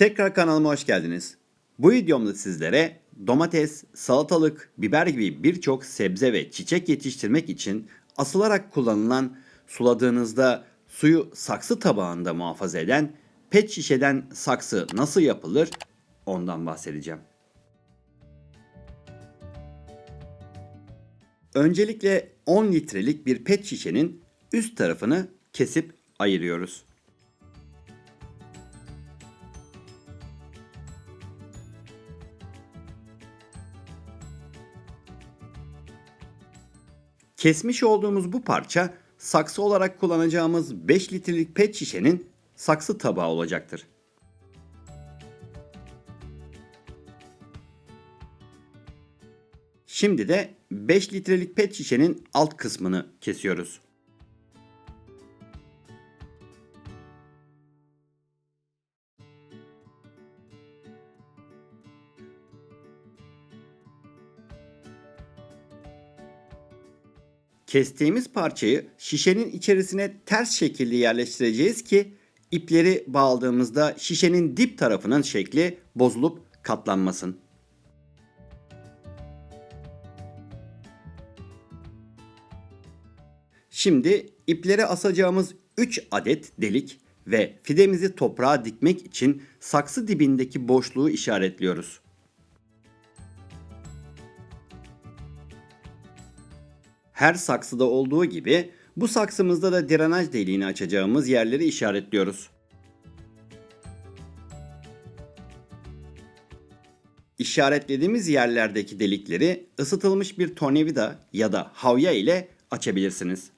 Tekrar kanalıma hoş geldiniz. Bu videomda sizlere domates, salatalık, biber gibi birçok sebze ve çiçek yetiştirmek için asılarak kullanılan suladığınızda suyu saksı tabağında muhafaza eden pet şişeden saksı nasıl yapılır ondan bahsedeceğim. Öncelikle 10 litrelik bir pet şişenin üst tarafını kesip ayırıyoruz. Kesmiş olduğumuz bu parça saksı olarak kullanacağımız 5 litrelik pet şişenin saksı tabağı olacaktır. Şimdi de 5 litrelik pet şişenin alt kısmını kesiyoruz. Kestiğimiz parçayı şişenin içerisine ters şekilde yerleştireceğiz ki ipleri bağladığımızda şişenin dip tarafının şekli bozulup katlanmasın. Şimdi ipleri asacağımız 3 adet delik ve fidemizi toprağa dikmek için saksı dibindeki boşluğu işaretliyoruz. Her saksıda olduğu gibi bu saksımızda da drenaj deliğini açacağımız yerleri işaretliyoruz. İşaretlediğimiz yerlerdeki delikleri ısıtılmış bir tornavida ya da havya ile açabilirsiniz.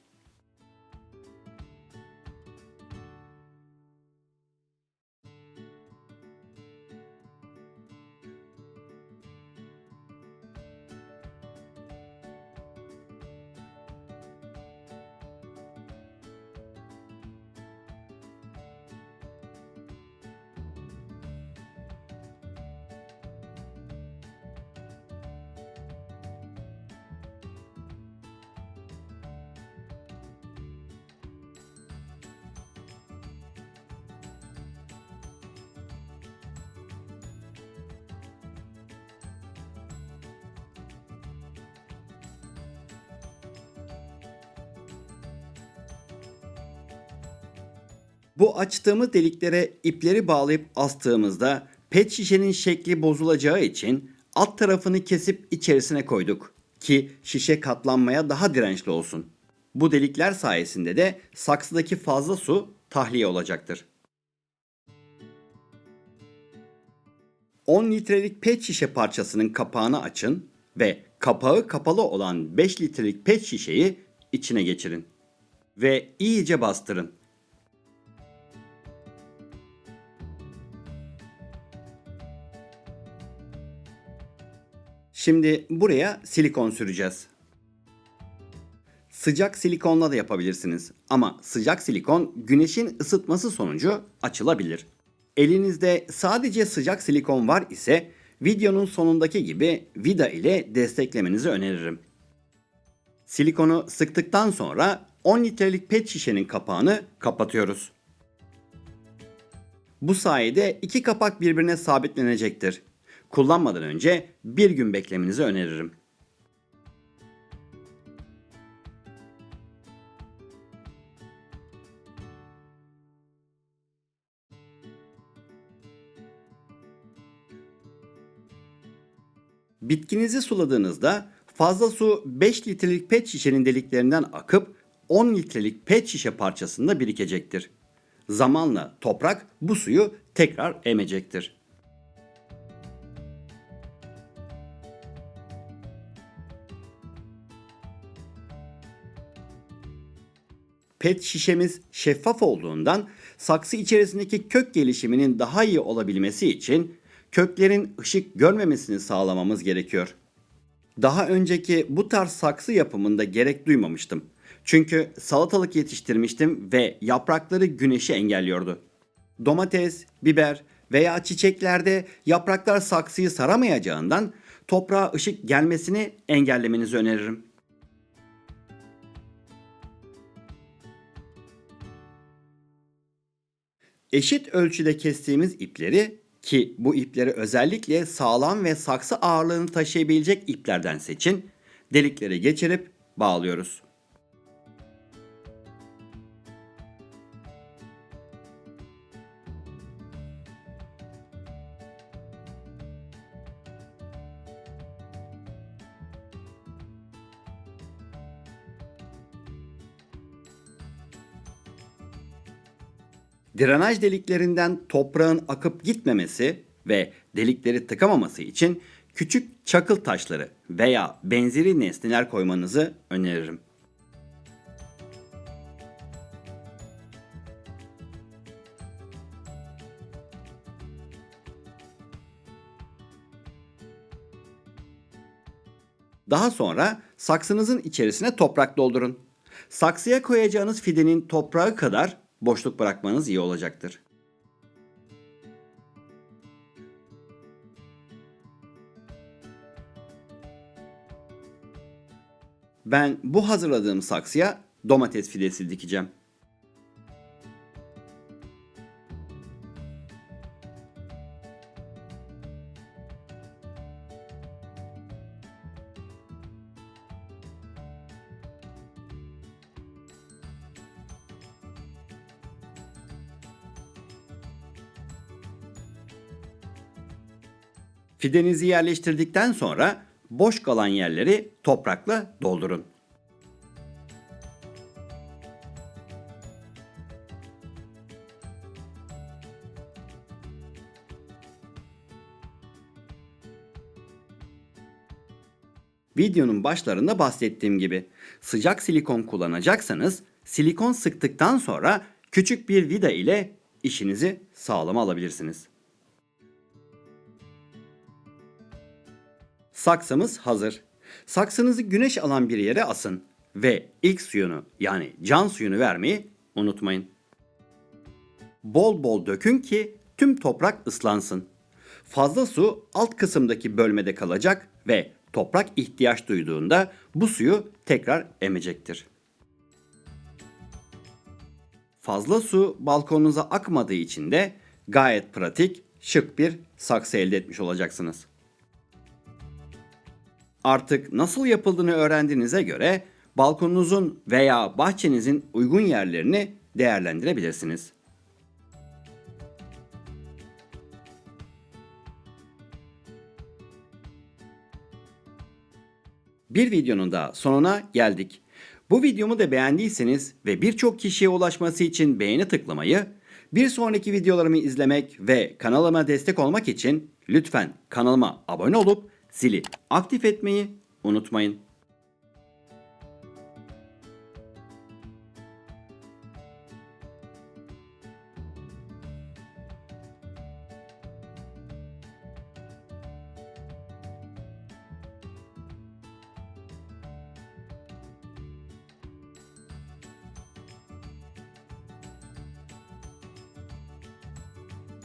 Bu açtığımız deliklere ipleri bağlayıp astığımızda pet şişenin şekli bozulacağı için alt tarafını kesip içerisine koyduk ki şişe katlanmaya daha dirençli olsun. Bu delikler sayesinde de saksıdaki fazla su tahliye olacaktır. 10 litrelik pet şişe parçasının kapağını açın ve kapağı kapalı olan 5 litrelik pet şişeyi içine geçirin ve iyice bastırın. Şimdi buraya silikon süreceğiz. Sıcak silikonla da yapabilirsiniz ama sıcak silikon güneşin ısıtması sonucu açılabilir. Elinizde sadece sıcak silikon var ise videonun sonundaki gibi vida ile desteklemenizi öneririm. Silikonu sıktıktan sonra 10 litrelik pet şişenin kapağını kapatıyoruz. Bu sayede iki kapak birbirine sabitlenecektir. Kullanmadan önce bir gün beklemenizi öneririm. Bitkinizi suladığınızda fazla su 5 litrelik pet şişenin deliklerinden akıp 10 litrelik pet şişe parçasında birikecektir. Zamanla toprak bu suyu tekrar emecektir. Pet şişemiz şeffaf olduğundan saksı içerisindeki kök gelişiminin daha iyi olabilmesi için köklerin ışık görmemesini sağlamamız gerekiyor. Daha önceki bu tarz saksı yapımında gerek duymamıştım. Çünkü salatalık yetiştirmiştim ve yaprakları güneşi engelliyordu. Domates, biber veya çiçeklerde yapraklar saksıyı saramayacağından toprağa ışık gelmesini engellemenizi öneririm. Eşit ölçüde kestiğimiz ipleri Ki bu ipleri özellikle sağlam ve saksı ağırlığını taşıyabilecek iplerden seçin. Delikleri geçirip bağlıyoruz. Drenaj deliklerinden toprağın akıp gitmemesi ve delikleri tıkamaması için küçük çakıl taşları veya benzeri nesneler koymanızı öneririm. Daha sonra saksınızın içerisine toprak doldurun. Saksıya koyacağınız fidenin toprağı kadar boşluk bırakmanız iyi olacaktır. Ben bu hazırladığım saksıya domates fidesi dikeceğim. Fidenizi yerleştirdikten sonra boş kalan yerleri toprakla doldurun. Videonun başlarında bahsettiğim gibi sıcak silikon kullanacaksanız silikon sıktıktan sonra küçük bir vida ile işinizi sağlam alabilirsiniz. Saksımız hazır. Saksınızı güneş alan bir yere asın ve ilk suyunu yani can suyunu vermeyi unutmayın. Bol bol dökün ki tüm toprak ıslansın. Fazla su alt kısımdaki bölmede kalacak ve toprak ihtiyaç duyduğunda bu suyu tekrar emecektir. Fazla su balkonunuza akmadığı için de gayet pratik, şık bir saksı elde etmiş olacaksınız. Artık nasıl yapıldığını öğrendiğinize göre balkonunuzun veya bahçenizin uygun yerlerini değerlendirebilirsiniz. Bir videonun da sonuna geldik. Bu videomu da beğendiyseniz ve birçok kişiye ulaşması için beğeni tıklamayı, bir sonraki videolarımı izlemek ve kanalıma destek olmak için lütfen kanalıma abone olup zili aktif etmeyi unutmayın.